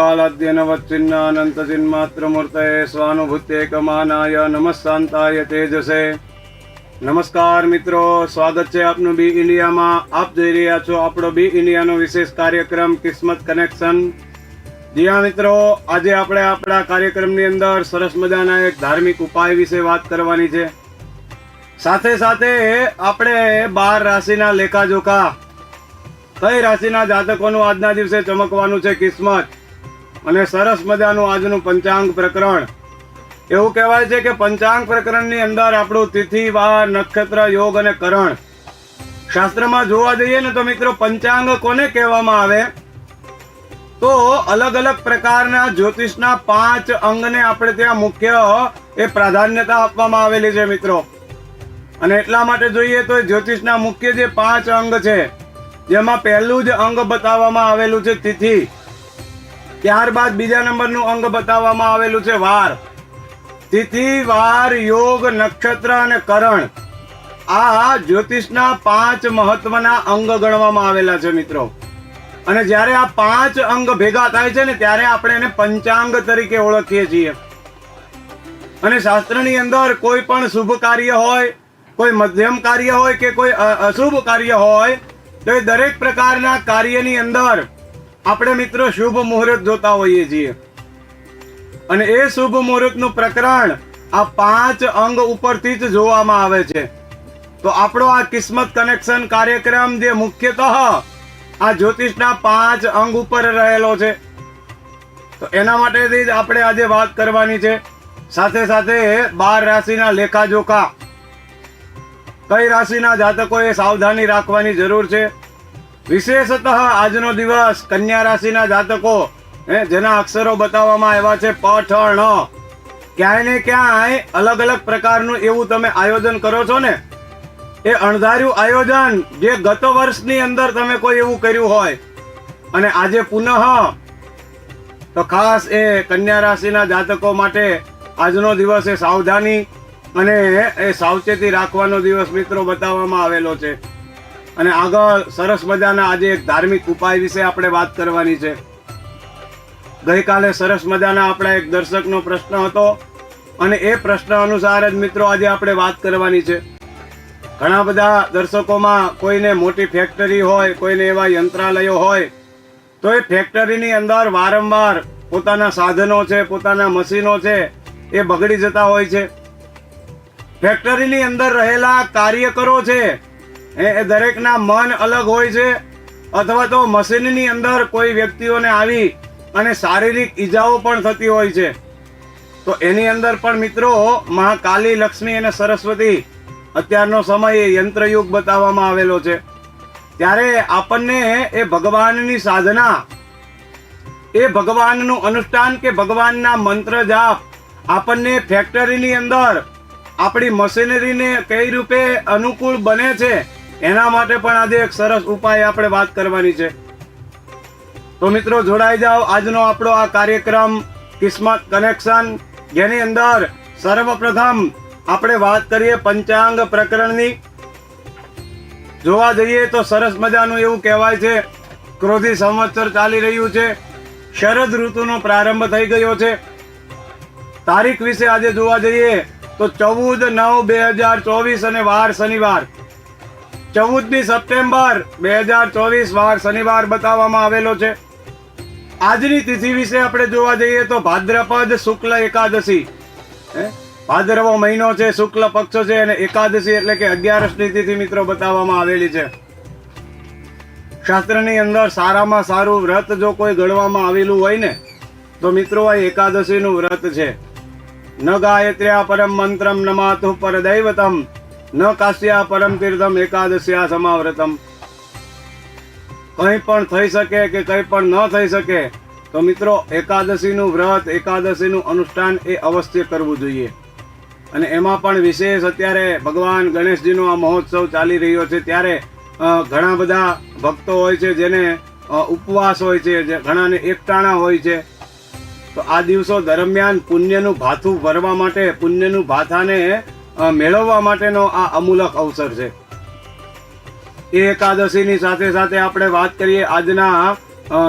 કાલાદ્યનવચ્છિન્નાનંતચિન્માત્રમૂર્તये સ્વાનુભૂત્યેકમાનાય નમસ્કાંતાય તેજસે નમસ્કાર મિત્રો સ્વાગત છે આપનું બી ઇન્ડિયામાં. આપ જોઈ રહ્યા છો આપણો બી ઇન્ડિયાનો વિશેષ કાર્યક્રમ કિસ્મત કનેક્શન. જી મિત્રો, આજે આપણે આપણા કાર્યક્રમની અંદર સરસ મજાના એક ધાર્મિક ઉપાય વિશે વાત કરવાની છે. સાથે સાથે આપણે બાર રાશિના લેખાજોખા, કઈ રાશિના જાતકોનું આજના દિવસે ચમકવાનું છે કિસ્મત? અને સરસ મજાનું આજનું પંચાંગ પ્રકરણ. એવું કહેવાય છે કે પંચાંગ પ્રકરણની અંદર આપણું તિથિ, વાર, નક્ષત્ર, યોગ અને કરણ. શાસ્ત્રમાં જોવા જઈએ ને તો મિત્રો પંચાંગ કોને કહેવામાં આવે? તો અલગ અલગ પ્રકારના જ્યોતિષના પાંચ અંગને આપણે ત્યાં મુખ્ય એ પ્રાધાન્યતા આપવામાં આવેલી છે મિત્રો. અને એટલા માટે જોઈએ તો જ્યોતિષના મુખ્ય જે પાંચ અંગ છે, જેમાં પહેલું જ અંગ બતાવવામાં આવેલું છે તિથિ. ત્યારબાદ બીજા નંબરનું અંગ બતાવવામાં આવેલું છે વાર. તિથિ, વાર, યોગ, નક્ષત્ર અને કરણ. આ જ્યોતિષના પાંચ મહત્વના અંગ ગણવામાં આવેલા છે મિત્રો. અને જ્યારે આ પાંચ અંગ ભેગા થાય છે ને, ત્યારે આપણે એને પંચાંગ તરીકે ઓળખીએ છીએ. અને શાસ્ત્રની અંદર કોઈ પણ શુભ કાર્ય હોય, કોઈ મધ્યમ કાર્ય હોય કે કોઈ અશુભ કાર્ય હોય, તો એ દરેક પ્રકારના કાર્યની અંદર આપણે મિત્રો શુભ મુહૂર્ત જોતા હોઈએ છીએ. અને એ શુભ મુહૂર્તનું પ્રકરણ આ પાંચ અંગ ઉપરથી જ જોવામાં આવે છે. તો આપણો આ કિસ્મત કનેક્શન કાર્યક્રમ જે મુખ્યતઃ આ જ્યોતિષના પાંચ અંગ ઉપર રહેલો છે. તો એના માટેથી જ આપણે આજે વાત કરવાની છે. સાથે સાથે બાર રાશિના લેખાજોખા. કઈ રાશિના જાતકોએ સાવધાની રાખવાની જરૂર છે? વિશેષતઃ આજનો દિવસ કન્યા રાશિના જાતકો જેના અક્ષરો બતાવવામાં આવ્યા છે પ ઠ ણ ક્યાંય ને ક્યાંય અલગ અલગ પ્રકારનું એવું તમે આયોજન કરો છો ને? એ અણધાર્યું આયોજન જે ગત વર્ષની અંદર તમે કોઈ એવું કર્યું હોય, અને આજે પુનઃ તો ખાસ એ કન્યા રાશિના જાતકો માટે આજનો દિવસ એ સાવધાની અને એ સાવચેતી રાખવાનો દિવસ મિત્રો બતાવવામાં આવેલો છે. અને આગળ સરસ મજાના આજે એક ધાર્મિક ઉપાય વિશે આપણે વાત કરવાની છે. ગઈકાલે સરસ મજાના આપણા એક દર્શકનો પ્રશ્ન હતો અને એ પ્રશ્ન અનુસાર જ મિત્રો આજે આપણે વાત કરવાની છે. ઘણા બધા દર્શકોમાં કોઈને મોટી ફેક્ટરી હોય, કોઈને એવા યંત્રાલયો હોય, તો એ ફેક્ટરીની અંદર વારંવાર પોતાના સાધનો છે, પોતાના મશીનો છે, એ બગડી જતા હોય છે. ફેક્ટરીની અંદર રહેલા કાર્યકરો છે એ દરેકના મન અલગ હોય છે અથવા તો મશીનની અંદર કોઈ વ્યક્તિઓને આવી અને શારીરિક ઈજાઓ પણ થતી હોય છે. તો એની અંદર પણ મિત્રો મહાકાલી લક્ષ્મી અને સરસ્વતી અત્યારનો સમય એ યંત્રયુગ બતાવવામાં આવેલો છે. ત્યારે આપણને એ ભગવાનની સાધના, એ ભગવાનનું અનુષ્ઠાન કે ભગવાનના મંત્ર જાપ આપણને ફેક્ટરીની અંદર આપણી મશીનરીને કઈ રૂપે અનુકૂળ બને છે એના માટે પણ આજે એક સરસ ઉપાય આપણે વાત કરવાની છે. તો મિત્રો જોડાઈ જાઓ. આજનો આપણો આ કાર્યક્રમ કિસ્મત કનેક્શન, જેની અંદર સર્વપ્રથમ આપણે વાત કરીએ પંચાંગ પ્રકરણની. જોવા જઈએ તો સરસ મજાનું એવું કહેવાય છે, ક્રોધી સંવત્સર ચાલી રહ્યું છે. શરદ ઋતુનો પ્રારંભ થઈ ગયો છે. તારીખ વિશે આજે જોવા જઈએ તો ચૌદ નવ બે હજાર ચોવીસ અને વાર શનિવાર. ચૌદમી સપ્ટેમ્બર બે હજાર ચોવીસ વાર શનિવાર બતાવવામાં આવેલો છે. આજની તિથિ વિશે આપણે જોવા જઈએ તો ભાદ્રપદ શુક્લ એકાદશી? ભાદરવો મહિનો છે, શુક્લ પક્ષ છે અને એકાદશી એટલે કે અગિયારસની તિથિ મિત્રો બતાવવામાં આવેલી છે. શાસ્ત્રની અંદર સારામાં સારું વ્રત જો કોઈ ગણવામાં આવેલું હોય ને, તો મિત્રો આ એકાદશીનું વ્રત છે. ન ગાયત્ર્યા પરમ મંત્રમ નમાતુ પર દૈવતમ ન કાશ્યા પરમ તીર્થમ એકાદશ્યા સમાવ્રતમ કંઈ પણ થઈ શકે કે કંઈ પણ ન થઈ શકે, તો મિત્રો એકાદશીનું વ્રત, એકાદશીનું અનુષ્ઠાન એ અવશ્ય કરવું જોઈએ. અને એમાં પણ વિશેષ અત્યારે ભગવાન ગણેશજીનો આ મહોત્સવ ચાલી રહ્યો છે. ત્યારે ઘણા બધા ભક્તો હોય છે જેને ઉપવાસ હોય છે, જે ઘણાને એકટાણા હોય છે. તો આ દિવસો દરમિયાન પુણ્યનું ભાથું ભરવા માટે પુણ્યનું ભાથાને મેળવવા માટેનો આ અમૂલક અવસર છે. એ એકાદશીની સાથે સાથે આપણે વાત કરીએ આજના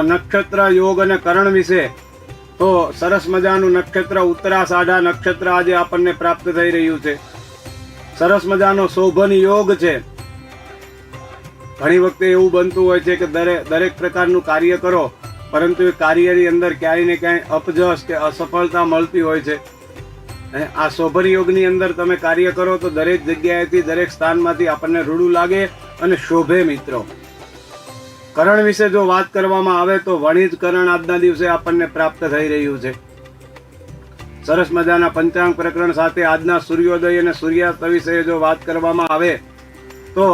નક્ષત્ર યોગ અને કરણ વિશે. તો સરસ મજાનું નક્ષત્ર ઉત્તરાસાઢા નક્ષત્ર આજે આપણને પ્રાપ્ત થઈ રહ્યું છે. સરસ મજાનો શોભન યોગ છે. ઘણી વખતે એવું બનતું હોય છે કે દરેક દરેક પ્રકારનું કાર્ય કરો, પરંતુ એ કાર્યની અંદર ક્યાંય ને ક્યાંય અપજસ કે અસફળતા મળતી હોય છે. આ શોભન યોગની અંદર તમે કાર્ય કરો તો દરેક જગ્યાએથી, દરેક સ્થાનમાંથી આપણને રૂડું લાગે અને શોભે મિત્રો. કરણ વિશે જો વાત કરવામાં આવે તો વણિજ કરણ આજના દિવસે આપણને પ્રાપ્ત થઈ રહ્યું છે. સરસ મજાના પંચાંગ પ્રકરણ સાથે આજના સૂર્યોદય અને સૂર્યાસ્ત વિશે જો વાત કરવામાં આવે તો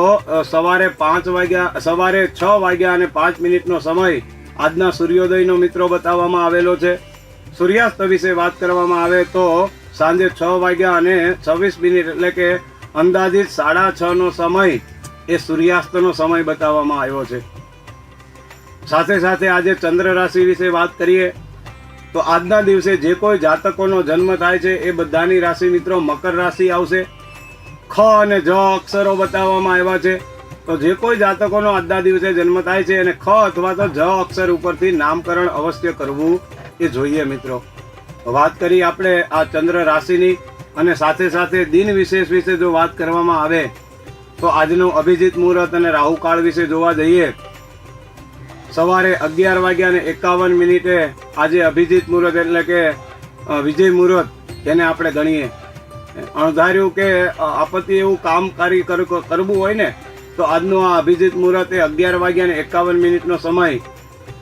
સવારે પાંચ વાગ્યા, સવારે છ વાગ્યા અને પાંચ મિનિટનો સમય આજના સૂર્યોદયનો મિત્રો બતાવવામાં આવેલો છે. સૂર્યાસ્ત વિશે વાત કરવામાં આવે તો સાંજે છ વાગ્યા અને છવ્વીસ મિનિટ એટલે કે અંદાજિત સાડા છ નો સમય એ સૂર્યાસ્તનો સમય બતાવવામાં આવ્યો છે. સાથે સાથે આજે ચંદ્ર રાશિ વિશે વાત કરીએ, તો આજના દિવસે જે કોઈ જાતકોનો જન્મ થાય છે એ બધાની રાશિ મિત્રો મકર રાશિ આવશે. ખ અને જ અક્ષરો બતાવવામાં આવ્યા છે. તો જે કોઈ જાતકોનો આજના દિવસે જન્મ થાય છે અને ખ અથવા તો જ અક્ષર ઉપરથી નામકરણ અવશ્ય કરવું એ જોઈએ મિત્રો. વાત કરી આપણે આ ચંદ્ર રાશિની અને સાથે સાથે દિન વિશેષ વિશે જો વાત કરવામાં આવે, તો આજનું અભિજીત મુહૂર્ત અને રાહુકાળ વિશે જોવા જઈએ. સવારે અગિયાર વાગ્યા અને એકાવન મિનિટે આજે અભિજીત મુહૂર્ત એટલે કે વિજય મુહૂર્ત જેને આપણે ગણીએ. અણધાર્યું કે આપત્તિ એવું કામ કાર્ય કરવું હોય ને, તો આજનું આ અભિજીત મુહૂર્ત એ અગિયાર વાગ્યા અને એકાવન મિનિટનો સમય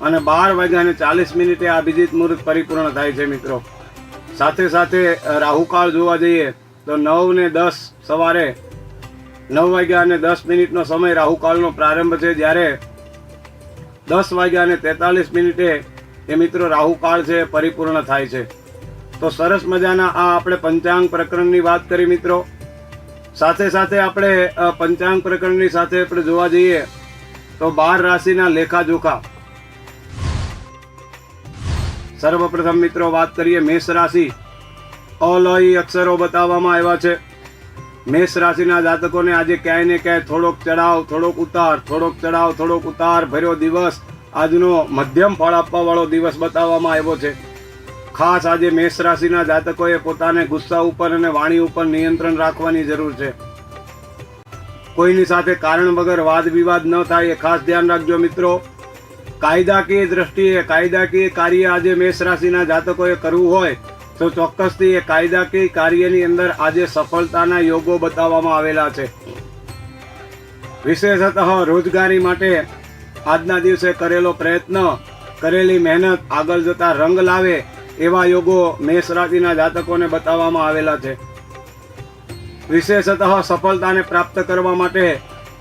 અને બાર વાગ્યા અને ચાલીસ મિનિટે આ અભિજીત મુહૂર્ત પરિપૂર્ણ થાય છે મિત્રો. સાથે સાથે રાહુકાળ જોવા જઈએ, તો નવ ને દસ સવારે નવ વાગ્યા અને દસ મિનિટનો સમય રાહુકાળનો પ્રારંભ છે. જ્યારે દસ વાગ્યા અને તેતાલીસ મિનિટે એ મિત્રો રાહુકાળ છે, પરિપૂર્ણ થાય છે. તો સરસ મજાના આ આપણે પંચાંગ પ્રકરણની વાત કરી મિત્રો. સાથે સાથે આપણે પંચાંગ પ્રકરણની સાથે આપણે જોવા જઈએ, તો બાર રાશિના લેખાજોખા. સર્વપ્રથમ મિત્રો વાત કરીએ મેષ રાશિ. અલય અક્ષરો બતાવવામાં આવ્યા છે. મેષ રાશિના જાતકોને આજે ક્યાંય ને ક્યાંય થોડોક ચડાવ થોડોક ઉતાર, થોડોક ચડાવ થોડોક ઉતાર ભર્યો દિવસ. આજનો મધ્યમ ફળ આપવાવાળો દિવસ બતાવવામાં આવ્યો છે. ખાસ આજે મેષ રાશિના જાતકોએ પોતાને ગુસ્સા ઉપર અને વાણી ઉપર નિયંત્રણ રાખવાની જરૂર છે. કોઈની સાથે કારણ વગર વાદ વિવાદ ન થાય એ ખાસ ધ્યાન રાખજો મિત્રો. કાયદાકીય દ્રષ્ટિએ કાયદાકીય કાર્ય આજે મેષ રાશિના જાતકોએ કરવું હોય, તો ચોક્કસથી એ કાયદાકીય કાર્યની અંદર આજે સફળતાના યોગો બતાવવામાં આવેલા છે. વિશેષતઃ રોજગારી માટે આજના દિવસે કરેલો પ્રયત્ન, કરેલી મહેનત, આગળ જતા રંગ લાવે એવા યોગો મેષ રાશિના જાતકોને બતાવવામાં આવેલા છે. વિશેષતઃ સફળતાને પ્રાપ્ત કરવા માટે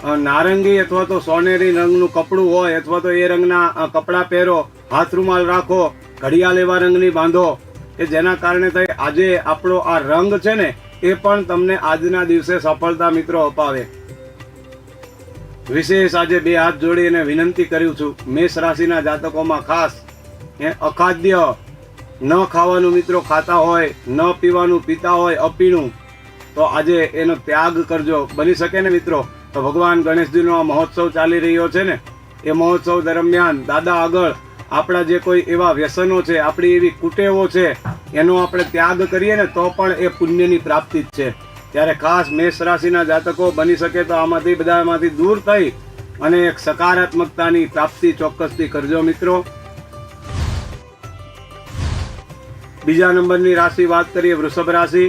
નારંગી અથવા તો સોનેરી રંગનું કપડું હોય અથવા તો એ રંગના કપડાં પહેરો હાથ રૂમાલ રાખો, ઘડિયાળ એવા રંગની બાંધો, કે જેના કારણે થઈ આજે આપણો આ રંગ છે ને, એ પણ તમને આજના દિવસે સફળતા મિત્રો અપાવે. વિશેષ આજે બે હાથ જોડીને વિનંતી કર્યું છું, મેષ રાશિના જાતકોમાં ખાસ, એ અખાદ્ય, ન ખાવાનું મિત્રો ખાતા હોય, ન પીવાનું પીતા હોય, અપીણું, તો આજે એનો ત્યાગ કરજો. બની શકે ને મિત્રો? તો ભગવાન ગણેશજીનો આ મહોત્સવ ચાલી રહ્યો છે ને, એ મહોત્સવ દરમિયાન દાદા આગળ આપણા જે કોઈ એવા વ્યસનો છે, આપણી એવી કુટેવો છે, એનો આપણે ત્યાગ કરીએ ને તો પણ એ પુણ્યની પ્રાપ્તિ જ છે. ત્યારે ખાસ મેષ રાશિના જાતકો બની શકે તો આમાંથી બધામાંથી દૂર થઈ અને એક સકારાત્મકતાની પ્રાપ્તિ ચોક્કસથી કરજો મિત્રો. બીજા નંબરની રાશિ વાત કરીએ વૃષભ રાશિ,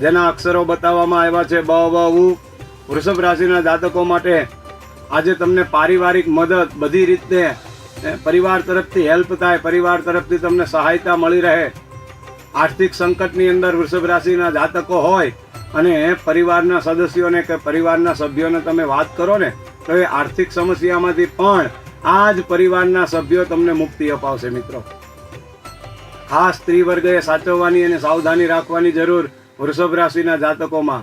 જેના અક્ષરો બતાવવામાં આવ્યા છે બ, વ, ઉ. વૃષભ રાશિના જાતકો માટે આજે તમને પારિવારિક મદદ બધી રીતે પરિવાર તરફથી હેલ્પ થાય, પરિવાર તરફથી તમને સહાયતા મળી રહે. આર્થિક સંકટની અંદર વૃષભ રાશિના જાતકો હોય અને પરિવારના સદસ્યોને કે પરિવારના સભ્યોને તમે વાત કરો ને, તો એ આર્થિક સમસ્યામાંથી પણ આ જ પરિવારના સભ્યો તમને મુક્તિ અપાવશે મિત્રો. ખાસ સ્ત્રી વર્ગએ સાચવવાની અને સાવધાની રાખવાની જરૂર વૃષભ રાશિના જાતકોમાં.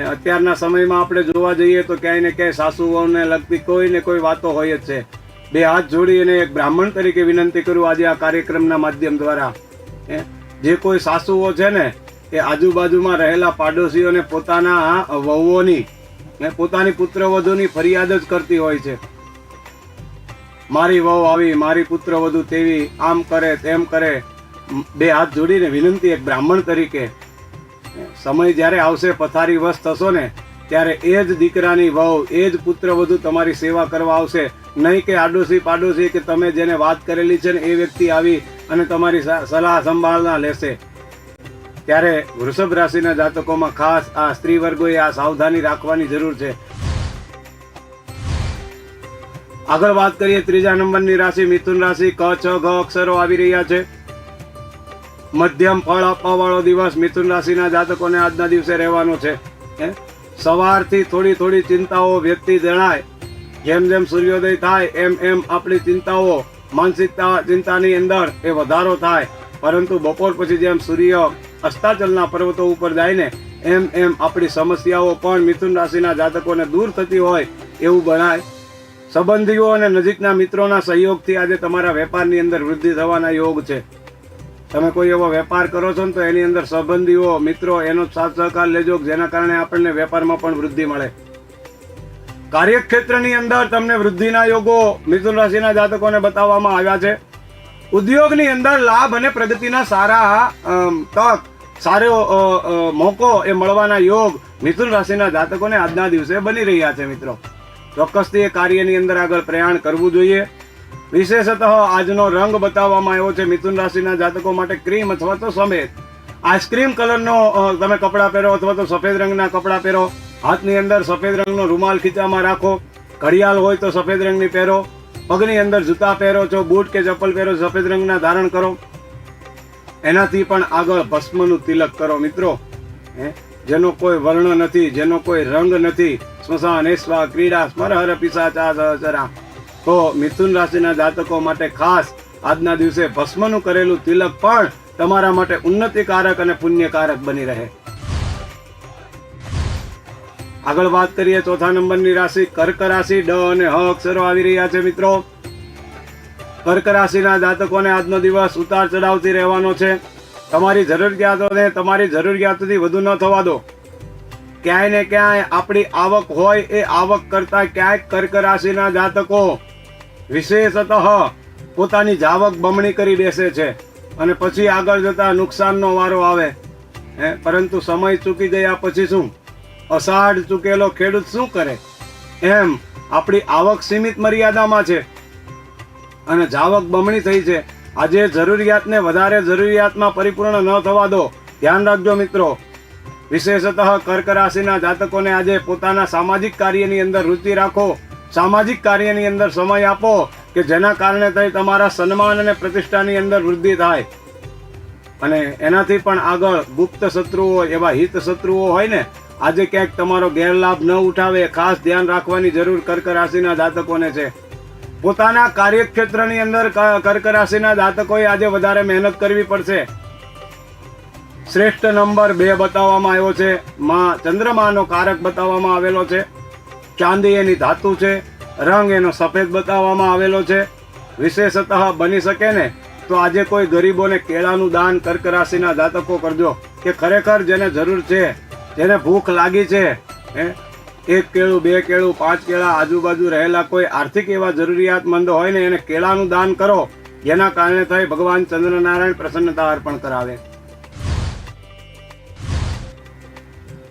અત્યારના સમયમાં આપણે જોવા જઈએ તો ક્યાંય ને ક્યાંય સાસુ વહુને લગતી કોઈ ને કોઈ વાતો હોય જ છે. બે હાથ જોડી અને એક બ્રાહ્મણ તરીકે વિનંતી કરું આજે આ કાર્યક્રમના માધ્યમ દ્વારા. જે કોઈ સાસુઓ છે ને, એ આજુબાજુમાં રહેલા પાડોશીઓને પોતાના વહુઓની પોતાની પુત્રવધુની ફરિયાદ જ કરતી હોય છે. મારી વહુ આવી, મારી પુત્ર વધુ તેવી, આમ કરે તેમ કરે. બે હાથ જોડીને વિનંતી એક બ્રાહ્મણ તરીકે સમય જ્યારે આવશે, પથારી વસ થશો ને, ત્યારે એ જ દીકરાની વહુ, એ જ પુત્ર વધુ તમારી સેવા કરવા આવશે. નહીં કે આડોશી પાડોશી કે તમે જેને વાત કરેલી છે ને, એ વ્યક્તિ આવી અને તમારી સલાહ સંભાળના લેશે. ત્યારે વૃષભ રાશિના જાતકોમાં ખાસ આ સ્ત્રી વર્ગોએ આ સાવધાની રાખવાની જરૂર છે. આગળ વાત કરીએ ત્રીજા નંબરની રાશિ, મિથુન રાશિ, ક, છ ઘ અક્ષરો આવી રહ્યા છે. મધ્યમ ફળ આપવા વાળો દિવસ મિથુન રાશિના જાતકોને આજના દિવસે રહેવાનો છે? સવારથી થોડી થોડી ચિંતાઓ વ્યક્તિ જણાય. જેમ જેમ સૂર્યોદય થાય, એમ એમ આપણી ચિંતાઓ, માનસિકતા, ચિંતાની અંદર એ વધારો થાય. પરંતુ બપોર પછી જેમ સૂર્ય અસ્તાચલના પર્વતો ઉપર જાય ને, એમ એમ આપણી સમસ્યાઓ પણ મિથુન રાશિના જાતકોને દૂર થતી હોય એવું ગણાય. સંબંધીઓ અને નજીકના મિત્રોના સહયોગથી આજે તમારા વેપારની અંદર વૃદ્ધિ થવાના યોગ છે. તમે કોઈ એવો વેપાર કરો છો ને તો એની અંદર સંબંધીઓ, મિત્રો, એનો સાથ સહકાર લેજો જેના કારણે આપણને વેપારમાં પણ વૃદ્ધિ મળે. કાર્યક્ષેત્રની અંદર તમને વૃદ્ધિના યોગો મિથુન રાશિના જાતકોને બતાવવામાં આવ્યા છે. ઉદ્યોગની અંદર લાભ અને પ્રગતિના સારા તક, સારો મોકો એ મળવાના યોગ મિથુન રાશિના જાતકોને આજના દિવસે બની રહ્યા છે, મિત્રો. ચોક્કસથી એ કાર્યની અંદર આગળ પ્રયાણ કરવું જોઈએ. વિશેષતઃ આજનો રંગ બતાવવામાં આવ્યો છે. મિથુન રાશિના જાતકો માટે ક્રીમ અથવા તો સફેદ. આઈસ્ક્રીમ કલરનો તમે કપડાં પહેરો અથવા તો સફેદ રંગના કપડાં પહેરો. હાથની અંદર સફેદ રંગનો રૂમાલ ખીચામાં રાખો. ઘડિયાળ હોય તો સફેદ રંગની પહેરો. પગની અંદર જૂતા પહેરો છો, બૂટ કે ચપ્પલ પહેરો, સફેદ રંગના ધારણ કરો. એનાથી પણ આગળ ભસ્મનું તિલક કરો મિત્રો. હે? જેનો કોઈ વર્ણ નથી, જેનો કોઈ રંગ નથી. સ્મશાન એસ્વા ક્રીડા, સ્મરહર પિસાચા સહચરા તો મિથુન રાશિના જાતકો માટે ખાસ આજના દિવસે ભસ્મનું કરેલું તિલક પણ તમારા માટે ઉન્નતિકારક અને પુણ્યકારક બની રહે. આગળ વાત કરીએ ચોથા નંબરની રાશિ, કર્ક રાશિ, ડ અને હ અક્ષરો આવી રહ્યા છે મિત્રો. કર્ક રાશિના જાતકોને આજનો દિવસ ઉતાર ચઢાવથી રહેવાનો છે. તમારી જરૂરિયાતોને તમારી જરૂરિયાતોથી વધુ ન થવા દો. ક્યાંય ને ક્યાંય આપણી આવક હોય એ આવક કરતા ક્યાંય કર્ક રાશિના જાતકો વિશેષતઃ પોતાની જાવક બમણી કરી બેસે છે અને પછી આગળ જતા નુકસાનનો વારો આવે. હે, પરંતુ સમય ચૂકી ગયા પછી શું? અષાઢ ચૂકેલો ખેડૂત શું કરે? એમ આપણી આવક સીમિત મર્યાદામાં છે. અને જાવક બમણી થઈ છે. આજે જરૂરિયાતને વધારે જરૂરિયાતમાં પરિપૂર્ણ ન થવા દો. ધ્યાન રાખજો મિત્રો. વિશેષતઃ કર્ક રાશિના જાતકોને આજે પોતાના સામાજિક કાર્યની અંદર રુચિ રાખો. સામાજિક કાર્યની અંદર સમય આપો કે જેના કારણે થઈ તમારા સન્માન અને પ્રતિષ્ઠાની અંદર વૃદ્ધિ થાય. અને એનાથી પણ આગળ ગુપ્ત શત્રુઓ એવા હિત શત્રુઓ હોય ને, આજે ક્યાંક તમારો ગેરલાભ ન ઉઠાવે ખાસ ધ્યાન રાખવાની જરૂર કર્ક રાશિના જાતકોને છે. પોતાના કાર્યક્ષેત્રની અંદર કર્ક રાશિના જાતકોએ આજે વધારે મહેનત કરવી પડશે. શ્રેષ્ઠ નંબર બે બતાવવામાં આવ્યો છે. માં ચંદ્રમાનો કારક બતાવવામાં આવેલો છે. ચાંદી એની ધાતુ છે, રંગ એનો સફેદ બતાવવામાં આવેલો છે. વિશેષતઃ બની શકે ને, તો આજે કોઈ ગરીબોને કેળાનું દાન કર્ક રાશિના જાતકો કરજો, કે ખરેખર જેને જરૂર છે, જેને ભૂખ લાગી છે, હે? એક કેળું, બે કેળું, પાંચ કેળા, આજુબાજુ રહેલા કોઈ આર્થિક એવા જરૂરિયાતમંદ હોય ને, એને કેળાનું દાન કરો, જેના કારણે થઈ ભગવાન ચંદ્રનારાયણ પ્રસન્નતા અર્પણ કરાવે.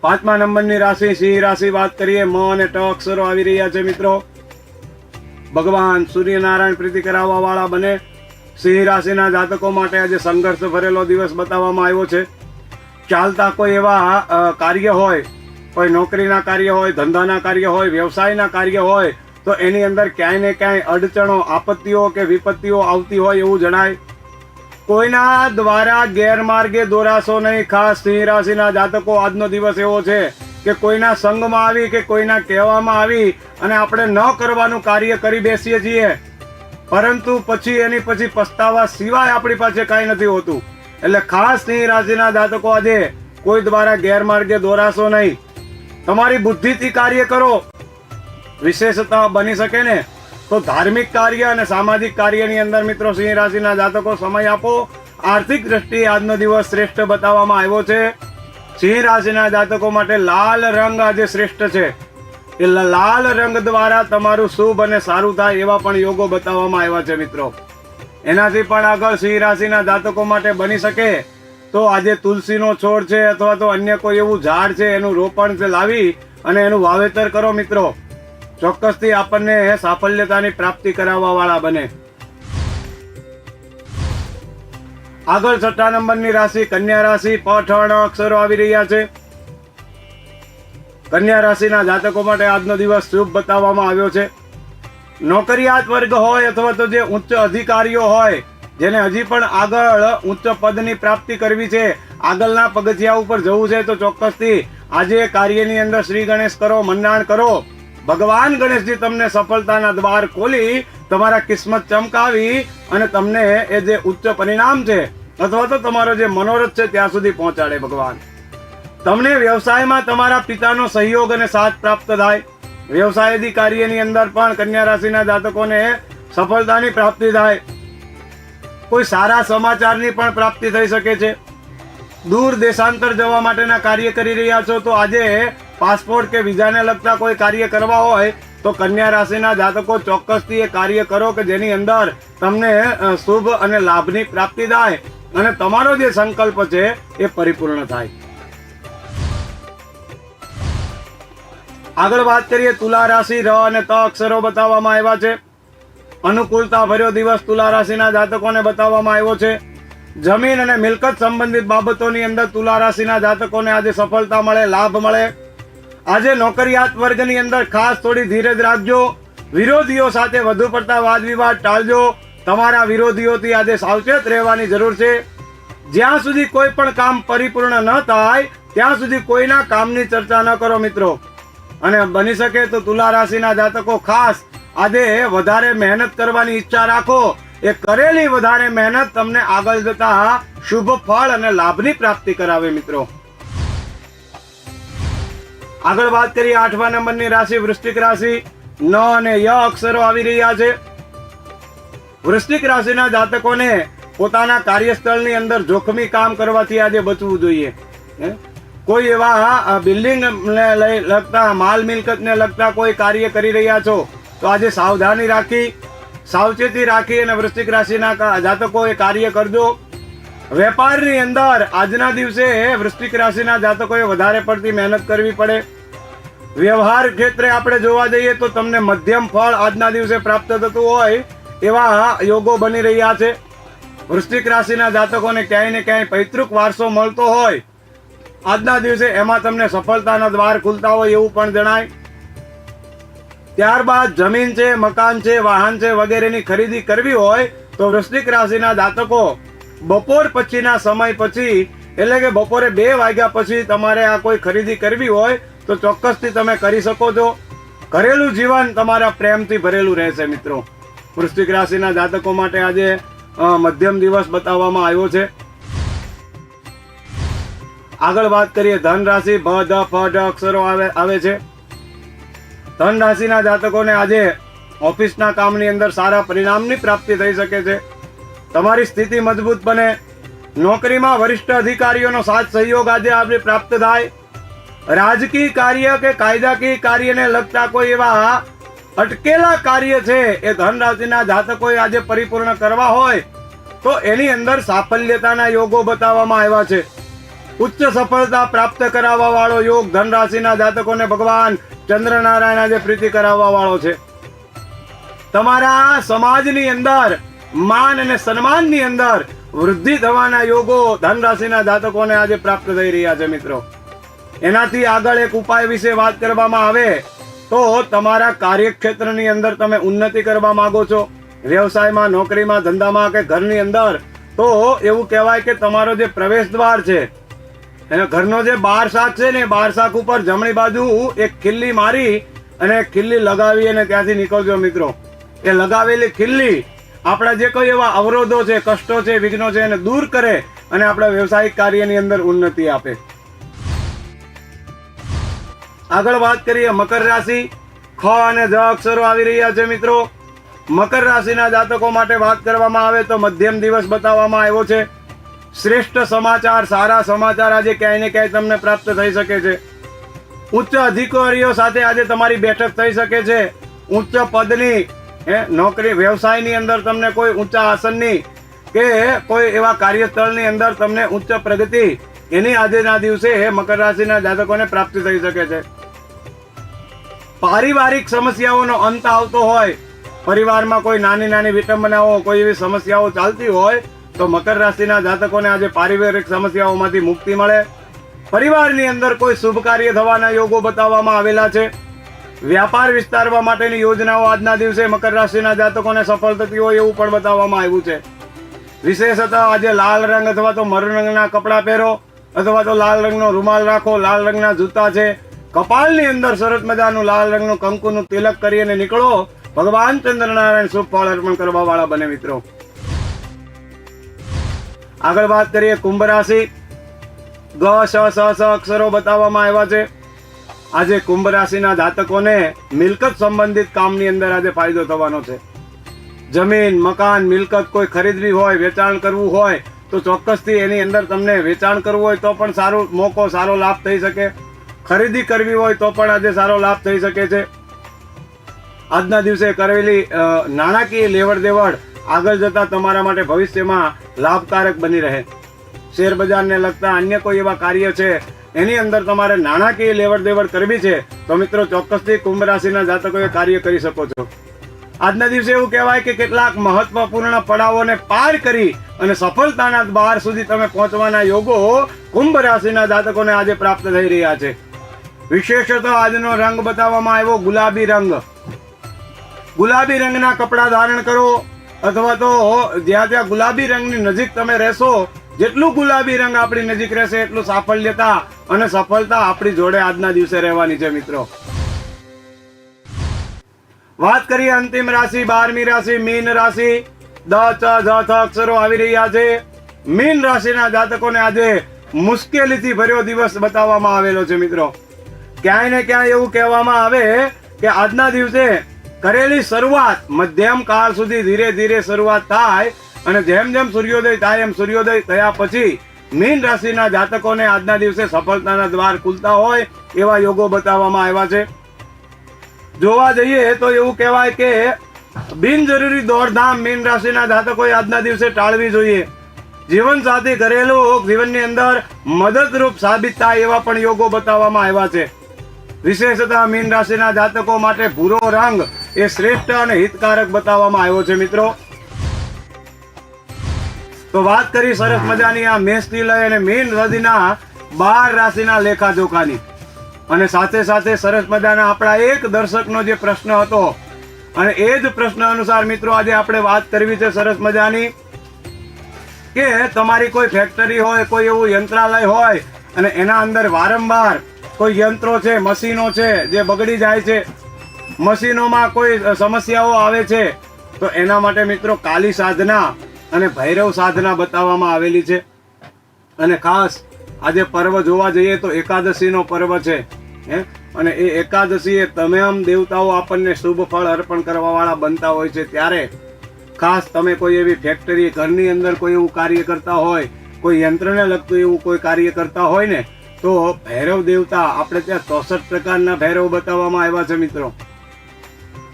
પાંચમા નંબરની રાશિ, સિંહ રાશિ વાત કરીએ. મ અને ટ અક્ષરો આવી રહ્યા છે મિત્રો. ભગવાન સૂર્યનારાયણ પ્રીતિ કરાવવા વાળા બને. સિંહ રાશિના જાતકો માટે આજે સંઘર્ષ ભરેલો દિવસ બતાવવામાં આવ્યો છે. ચાલતા કોઈ એવા કાર્ય હોય, કોઈ નોકરીના કાર્ય હોય, ધંધાના કાર્ય હોય, વ્યવસાયના કાર્ય હોય, તો એની અંદર ક્યાંય ને ક્યાંય અડચણો, આપત્તિઓ કે વિપત્તિઓ આવતી હોય એવું જણાય. કોઈના દ્વારા ગેરમાર્ગે દોરાશો નહીં. ખાસ સિંહ રાશિના જાતકો આજનો દિવસ એવો છે કે કોઈના સંગમાં આવી કે કોઈના કહેવામાં આવી અને આપણે ન કરવાનું કાર્ય કરી બેસીએ છીએ. પરંતુ પછી એની પછી પસ્તાવા સિવાય આપણી પાસે કાંઈ નથી હોતું. એટલે ખાસ સિંહ રાશિના જાતકો આજે કોઈ દ્વારા ગેરમાર્ગે દોરાશો નહીં. તમારી બુદ્ધિથી કાર્ય કરો. વિશેષતા બની શકે ને? તો ધાર્મિક કાર્ય અને સામાજિક કાર્યની અંદર મિત્રો સિંહ રાશિના જાતકો સમય આપો. આર્થિક દ્રષ્ટિએ આજનો દિવસ શ્રેષ્ઠ બતાવવામાં આવ્યો છે. સિંહ રાશિના જાતકો માટે લાલ રંગ આજે શ્રેષ્ઠ છે. એ લાલ રંગ દ્વારા તમારું શુભ અને સારું થાય એવા પણ યોગો બતાવવામાં આવ્યા છે મિત્રો. એનાથી પણ આગળ સિંહ રાશિના જાતકો માટે બની શકે. તો આજે તુલસીનો છોડ છે અથવા તો અન્ય કોઈ એવું ઝાડ છે એનું રોપણ લાવી અને એનું વાવેતર કરો મિત્રો. ચોક્કસથી આપણને સાફલ્યતાની પ્રાપ્તિ કરાવવા વાળા બને. આગળ છઠ્ઠા નંબરની રાશિ, કન્યા રાશિ, પઠણ અક્ષરો આવી રહ્યા છે. કન્યા રાશિના જાતકો માટે આજનો દિવસ શુભ બતાવવામાં આવ્યો છે. નોકરિયાત વર્ગ હોય અથવા તો જે ઉચ્ચ અધિકારીઓ હોય, જેને હજી પણ આગળ ઉચ્ચ પદની પ્રાપ્તિ કરવી છે, આગળના પગથિયા ઉપર જવું છે, તો ચોક્કસથી આજે કાર્યની અંદર શ્રી ગણેશ કરો, મંડાણ કરો. ભગવાન ગણેશજી તમને સફળતાના દ્વાર ખોલી, તમારા કિસ્મત ચમકાવી અને તમને એ જે ઉચ્ચ પરિણામ છે, અથવા તો તમારો જે મનોરથ છે, ત્યાં સુધી પહોંચાડે ભગવાન. તમને વ્યવસાયમાં તમારા પિતાનો સહયોગ અને સાથ પ્રાપ્ત થાય. વ્યવસાયથી કાર્યની અંદર પણ કન્યા રાશિના જાતકોને સફળતાની પ્રાપ્તિ થાય. કોઈ સારા સમાચારની પણ પ્રાપ્તિ થઈ શકે છે. દૂર દેશાંતર જવા માટેના કાર્ય કરી રહ્યા છો, તો આજે પાસપોર્ટ કે વિઝાને લગતા કોઈ કાર્ય કરવા હોય તો કન્યા રાશિના જાતકો ચોક્કસથી એ કાર્ય કરો કે જેની અંદર તમને શુભ અને લાભની પ્રાપ્તિ થાય અને તમારો જે સંકલ્પ છે એ પરિપૂર્ણ થાય. આગળ વાત કરીએ તુલા રાશિ ર અને ત અક્ષરો બતાવવામાં આવ્યા છે. અનુકૂળતા ભર્યો દિવસ તુલા રાશિના જાતકોને બતાવવામાં આવ્યો છે. જમીન અને મિલકત સંબંધિત બાબતોની અંદર તુલા રાશિના જાતકોને આજે સફળતા મળે, લાભ મળે. આજે નોકરિયાત વર્ગની અંદર ખાસ થોડી ધીરજ રાખજો. વિરોધીઓ સાથે વધુ પડતા વાદ વિવાદ ટાળજો. તમારા વિરોધીઓથી આજે સાવચેત રહેવાની જરૂર છે. જ્યાં સુધી કોઈ પણ કામ પરિપૂર્ણ ન થાય, ત્યાં સુધી કોઈના કામની ચર્ચા ન કરો મિત્રો. અને બની શકે તો તુલા રાશિના જાતકો ખાસ આજે વધારે મહેનત કરવાની ઈચ્છા રાખો. એ કરેલી વધારે મહેનત તમને આગળ જતા શુભ ફળ અને લાભની પ્રાપ્તિ કરાવે મિત્રો. આગળ વાત કરીએ આઠમા નંબરની રાશિ, વૃશ્ચિક રાશિ. ન અને ય અક્ષરો આવી રહ્યા છે. વૃશ્ચિક રાશિના જાતકોને પોતાના કાર્યસ્થળની અંદર જોખમી કામ કરવાથી આજે બચવું જોઈએ? કોઈ એવા બિલ્ડિંગ લગતા, માલ મિલકતને લગતા કોઈ કાર્ય કરી રહ્યા છો, તો આજે સાવધાની રાખી, સાવચેતી રાખી અને વૃશ્ચિક રાશિના જાતકોએ કાર્ય કરજો. વેપારની અંદર આજના દિવસે વૃશ્ચિક રાશિના જાતકોએ વધારે પડતી મહેનત કરવી પડે. વ્યવહાર ક્ષેત્રે આપણે જોવા જઈએ તો તમને મધ્યમ ફળ આજના દિવસે પ્રાપ્ત થતું હોય એવા યોગો બની રહ્યા છે. વૃશ્ચિક રાશિના જાતકોને ક્યાંય ને ક્યાંય પૈતૃક વારસો મળતો હોય. આજના દિવસે એમાં તમને સફળતાના દ્વાર ખુલતા હોય એવું પણ જણાય. ત્યારબાદ જમીન છે, મકાન છે, વાહન છે વગેરેની ખરીદી કરવી હોય તો વૃશ્ચિક રાશિના જાતકો બપોર પછીના સમય પછી, એટલે કે બપોરે બે વાગ્યા પછી તમારે આ કોઈ ખરીદી કરવી હોય, તો ચોક્કસથી તમે કરી શકો છો. ઘરેલું જીવન તમારા પ્રેમથી ભરેલું રહેશે મિત્રો. વૃશ્ચિક રાશિના જાતકો માટે આજે મધ્યમ દિવસ બતાવવામાં આવ્યો છે. આગળ વાત કરીએ, ધન રાશિ ભ ધ ફ ઢ અક્ષરો આવે આવે છે. ધન રાશિના જાતકોને આજે ઓફિસના કામની અંદર સારા પરિણામની પ્રાપ્તિ થઈ શકે છે. તમારી સ્થિતિ મજબૂત બને. નોકરીમાં વરિષ્ઠ અધિકારીઓનો સાથ સહયોગ આજે આપણે પ્રાપ્ત થાય. રાજકીય કાર્ય કે કાયદાકીય કાર્યને લગતા કોઈ એવા અટકેલા કાર્ય છે એ ધન રાશિના જાતકોએ આજે પરિપૂર્ણ કરવા હોય, તો એની અંદર સાફલ્યતાના યોગો બતાવવામાં આવ્યા છે. ઉચ્ચ સફળતા પ્રાપ્ત કરાવવા વાળો યોગ ધન રાશિના જાતકોને ભગવાન ચંદ્રનારાયણ આજે પ્રીતિ કરાવવા વાળો છે. તમારા સમાજની અંદર માન અને સન્માનની અંદર વૃદ્ધિ થવાના યોગો ધન રાશિના જાતકોને આજે પ્રાપ્ત થઈ રહ્યા છે મિત્રો. એનાથી આગળ એક ઉપાય વિશે વાત કરવામાં આવે તો તમારા કાર્યક્ષેત્રની અંદર તમે ઉન્નતિ કરવા માંગો છો. વ્યવસાયમાં, નોકરીમાં, ધંધામાં કે ઘરની અંદર, તો એવું કહેવાય કે તમારો જે પ્રવેશ દ્વાર છે અને ઘરનો જે બાર શાક છે ને બાર શાક ઉપર જમણી બાજુ એક ખિલ્લી મારી અને ખિલ્લી લગાવી અને ત્યાંથી નીકળજો મિત્રો. એ લગાવેલી ખિલ્લી આપણા જે કોઈ એવા અવરોધો છે, કષ્ટો છે, વિઘ્નો છે, એને દૂર કરે અને આપણા વ્યવસાયિક કાર્યની અંદર ઉન્નતિ આપે. આગળ વાત કરીએ મકર રાશિ. ખ અને જ અક્ષરો આવી રહ્યા છે મિત્રો. મકર રાશિના જાતકો માટે વાત કરવામાં આવે તો મધ્યમ દિવસ બતાવવામાં આવ્યો છે. શ્રેષ્ઠ સમાચાર, સારા સમાચાર આજે ક્યાંય ને ક્યાંય તમને પ્રાપ્ત થઈ શકે છે. ઉચ્ચ અધિકારીઓ સાથે આજે તમારી બેઠક થઈ શકે છે. ઉચ્ચ પદની હે? નોકરી વ્યવસાયની અંદર તમને કોઈ ઊંચા આસનની કે કોઈ એવા કાર્યસ્થળની અંદર તમને ઉચ્ચ પ્રગતિ એની આજેના દિવસે મકર રાશિના જાતકોને પ્રાપ્તિ થઈ શકે છે. પારિવારિક સમસ્યાઓનો અંત આવતો હોય, પરિવારમાં કોઈ નાની નાની વિટંબનાઓ, કોઈ એવી સમસ્યાઓ ચાલતી હોય, તો મકર રાશિના જાતકોને આજે પારિવારિક સમસ્યાઓમાંથી મુક્તિ મળે. પરિવારની અંદર કોઈ શુભ કાર્ય થવાના યોગો બતાવવામાં આવેલા છે. વ્યાપાર વિસ્તારવા માટેની યોજનાઓ આજના દિવસે મકર રાશિના જાતકોને સફળ થતી હોય એવું પણ બતાવવામાં આવ્યું છે. વિશેષતઃ આજે લાલ રંગ અથવા તો મરૂન રંગના કપડાં પહેરો અથવા તો લાલ રંગનો રૂમાલ રાખો, લાલ રંગના જૂતા છે. કપાળની અંદર સરસ મજાનું લાલ રંગનું કંકુનું તિલક કરીને નીકળો. ભગવાન ચંદ્રનારાયણ શુભ ફળ અર્પણ કરવા વાળા બને મિત્રો. આગળ વાત કરીએ કુંભ રાશિ. ગ સ સ અક્ષરો બતાવવામાં આવ્યા છે. આજે કુંભ રાશિના જાતકોને મિલકત સંબંધિત કામની અંદર આજે ફાયદો થવાનો છે. જમીન, મકાન, મિલકત કોઈ ખરીદવી હોય, વેચાણ કરવું હોય, તો ચોક્કસથી એની અંદર તમને વેચાણ કરવું હોય તો પણ સારો મોકો, સારો લાભ થઈ શકે. ખરીદી કરવી હોય તો પણ આજે સારો લાભ થઈ શકે છે. આજના દિવસે કરેલી નાણાકીય લેવડ દેવડ આગળ જતા તમારા માટે ભવિષ્યમાં લાભકારક બની રહે. શેર બજારને લગતા અન્ય કોઈ એવા કાર્ય છે એની અંદર તમારે નાણાકીય લેવડ દેવડ કરવી છે, તો મિત્રો ચોક્કસથી કુંભ રાશિના જાતકોએ કાર્ય કરી શકો છો. આજના દિવસે એવું કહેવાય કે કેટલાક મહત્વપૂર્ણ પડાવોને પાર કરી અને સફળતાના બહાર સુધી તમે પહોંચવાના યોગો કુંભ રાશિના જાતકોને આજે પ્રાપ્ત થઈ રહ્યા છે. વિશેષતઃ આજનો રંગ બતાવવામાં આવ્યો ગુલાબી રંગ. ગુલાબી રંગના કપડાં ધારણ કરો, અથવા તો જ્યાં જ્યાં ગુલાબી રંગની નજીક તમે રહેશો જેટલું ગુલાબી રંગ આપણી નજીક રહેશે, એટલું સાફલ્યતા અને સફળતા આપણી જોડે આજના દિવસે રહેવાની છે, મિત્રો. વાત કરીએ અંતિમ રાશિ, બારમી રાશિ, મીન રાશિ. દ, ચ થ અક્ષરો આવી રહ્યા છે. મીન રાશિના જાતકોને આજે મુશ્કેલીથી ભર્યો દિવસ બતાવવામાં આવેલો છે, મિત્રો. ક્યાંય ને ક્યાંય એવું કહેવામાં આવે કે આજના દિવસે કરેલી શરૂઆત મધ્યમ કાળ સુધી ધીરે ધીરે શરૂઆત થાય અને જેમ જેમ સૂર્યોદય થાય એમ સૂર્યોદય થયા પછી મીન રાશિના જાતકોને આજના દિવસે સફળતાના દ્વાર ખુલતા હોય એવા યોગો બતાવવામાં આવ્યા છે. જોવા જઈએ તો એવું કહેવાય કે બિનજરૂરી દોડધામ મીન રાશિના જાતકોએ આજના દિવસે ટાળવી જોઈએ. જીવન સાથે ઘરેલું જીવનની અંદર મદદરૂપ સાબિત થાય એવા પણ યોગો બતાવવામાં આવ્યા છે. વિશેષતા મીન રાશિના જાતકો માટે ભૂરો રંગ એ શ્રેષ્ઠ અને હિતકારક બતાવવામાં આવ્યો છે મિત્રો. તો વાત કરી સરસ મજાની આ મેષથી લઈ અને મીન નદીના બાર રાશિના લેખા જોખાની અને સાથે સાથે સરસ મજાના આપણા એક દર્શકનો જે પ્રશ્ન હતો અને એ જ પ્રશ્ન અનુસાર મિત્રો આજે આપણે વાત કરવી છે સરસ મજાની કે તમારી કોઈ ફેક્ટરી હોય કોઈ એવું યંત્રાલય હોય અને એના અંદર વારંવાર કોઈ યંત્રો છે મશીનો છે જે બગડી જાય છે મશીનોમાં કોઈ સમસ્યાઓ આવે છે તો એના માટે મિત્રો કાલી સાધના અને ભૈરવ સાધના બતાવવામાં આવેલી છે. અને ખાસ આજે પર્વ જોવા જઈએ તો એકાદશીનો પર્વ છે, હે? અને એ એકાદશીએ તમામ દેવતાઓ આપણને શુભ ફળ અર્પણ કરવાવાળા બનતા હોય છે. ત્યારે ખાસ તમે કોઈ એવી ફેક્ટરી ઘરની અંદર કોઈ એવું કાર્ય કરતા હોય, કોઈ યંત્રને લગતું એવું કોઈ કાર્ય કરતા હોય ને, તો ભૈરવ દેવતા આપણે ત્યાં ચોસઠ પ્રકારના ભૈરવ બતાવવામાં આવ્યા છે મિત્રો.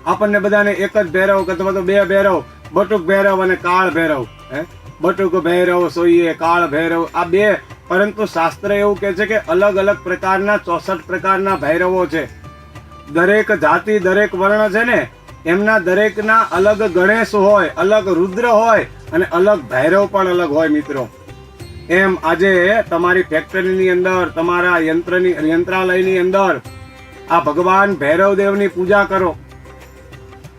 આપણને બધાને એક જ ભૈરવ અથવા તો બે ભૈરવ બટુક ભૈરવ અને કાળ ભૈરવ, હે? બટુક ભૈરવ, સોઈએ કાળ ભૈરવ, આ બે. પરંતુ શાસ્ત્ર એવું કહે છે કે અલગ અલગ પ્રકારના, ચોસઠ પ્રકારના ભૈરવો છે. દરેક જાતિ, દરેક વર્ણ છે ને, એમના દરેકના અલગ ગણેશ હોય, અલગ રુદ્ર હોય, અને અલગ ભૈરવ પણ અલગ હોય મિત્રો. એમ આજે તમારી ફેક્ટરીની અંદર, તમારા યંત્રની, યંત્રાલયની અંદર આ ભગવાન ભૈરવ દેવની પૂજા કરો.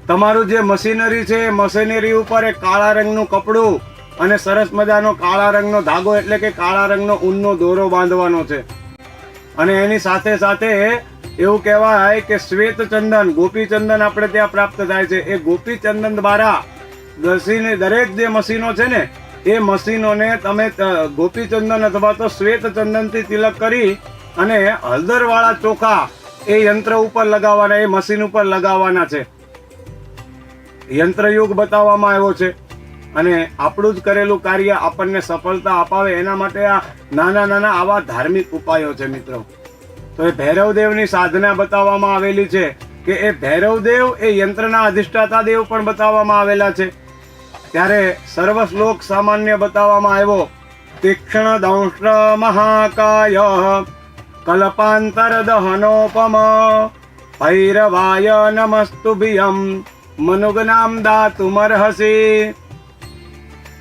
તમારું જે મશીનરી છે, એ મશીનરી ઉપર એક કાળા રંગનું કપડું અને સરસ મજાનો કાળા રંગનો ધાગો, એટલે કે કાળા રંગનો ઊનનો દોરો બાંધવાનો છે. અને એની સાથે સાથે એવું કહેવાય કે શ્વેત ચંદન ગોપી ચંદન આપણે ત્યાં પ્રાપ્ત થાય છે. એ ગોપી ચંદન દ્વારા ઘસીને દરેક જે મશીનો છે ને, એ મશીનોને તમે ગોપી ચંદન અથવા તો શ્વેત ચંદનથી તિલક કરી અને હળદરવાળા ચોખા એ યંત્ર ઉપર લગાવવાના, એ મશીન ઉપર લગાવવાના છે. યંત્રયુગ બતાવવામાં આવ્યો છે. અને આપણું જ કરેલું કાર્ય આપણને સફળતા અપાવે એના માટે આ નાના નાના આવા ધાર્મિક ઉપાયો છે મિત્રો. તો એ ભૈરવદેવની સાધના બતાવવામાં આવેલી છે કે એ ભૈરવદેવ એ યંત્રના અધિષ્ઠાતા દેવ પણ બતાવવામાં આવેલા છે. ત્યારે સર્વ શ્લોક સામાન્ય બતાવવામાં આવ્યો તીક્ષ્ણ દંષ્ટ મહાકાય કલ્પાંતર દહનોપમ ભૈરવાય નમસ્તુભિયમ મનુગનામ દાતુમર્હસી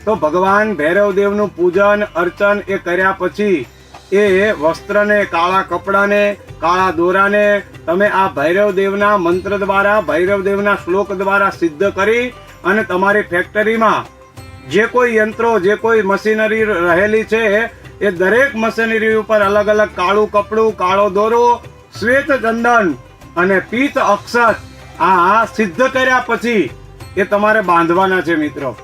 તો ભગવાન ભૈરવદેવનું પૂજન, અર્ચન એ કર્યા પછી એ વસ્ત્રને, કાળા કપડાને, કાળા દોરાને તમે આ ભૈરવદેવના મંત્ર દ્વારા ભૈરવદેવના શ્લોક દ્વારા સિદ્ધ કરી અને તમારી ફેક્ટરીમાં જે કોઈ યંત્રો, જે કોઈ મશીનરી રહેલી છે, એ દરેક મશીનરી ઉપર અલગ અલગ કાળું કપડું, કાળો દોરો, શ્વેત ચંદન અને પિત્ત અક્ષત આ સિદ્ધ કર્યા પછી એ તમારે બાંધવાના છે મિત્રો.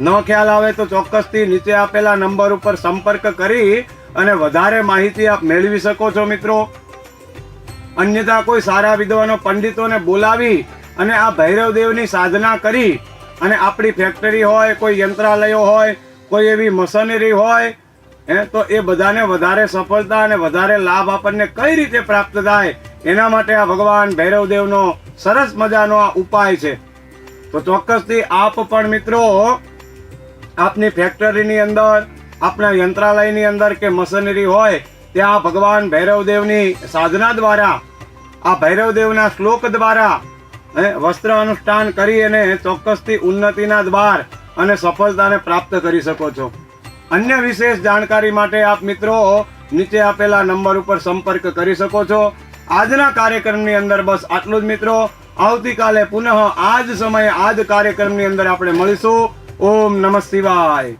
ન ખ્યાલ આવે તો ચોક્કસથી નીચે આપેલા નંબર ઉપર સંપર્ક કરી અને વધારે માહિતી આપ મેળવી શકો છો મિત્રો. અન્યથા કોઈ સારા વિદ્વાનો પંડિતોને બોલાવી અને આ ભૈરવદેવની સાધના કરી અને આપણી ફેક્ટરી હોય, કોઈ યંત્રાલયો હોય, કોઈ એવી મશીનરી હોય, હે, તો એ બધાને વધારે સફળતા અને વધારે લાભ આપણને કઈ રીતે પ્રાપ્ત થાય એના માટે આ ભગવાન ભૈરવદેવનો સરસ મજાનો આ ઉપાય છે. તો ચોક્કસથી આપ પણ મિત્રો, આપની ફેક્ટરીની અંદર આપણા યંત્રાલયની અંદર કે મશીનરી હોય, ત્યાં ભગવાન ભૈરવદેવની સાધના દ્વારા, આ ભૈરવદેવના શ્લોક દ્વારા વસ્ત્ર અનુષ્ઠાન કરી અને ચોક્કસથી ઉન્નતિના દ્વાર અને સફળતાને પ્રાપ્ત કરી શકો છો. અન્ય વિશેષ જાણકારી માટે આપ મિત્રો નીચે આપેલા નંબર ઉપર સંપર્ક કરી શકો છો. આજના કાર્યક્રમની અંદર બસ આટલું જ મિત્રો. આવતીકાલે પુનઃ આ જ સમયે આ જ કાર્યક્રમની અંદર આપણે મળીશું. ઓમ નમઃ શિવાય.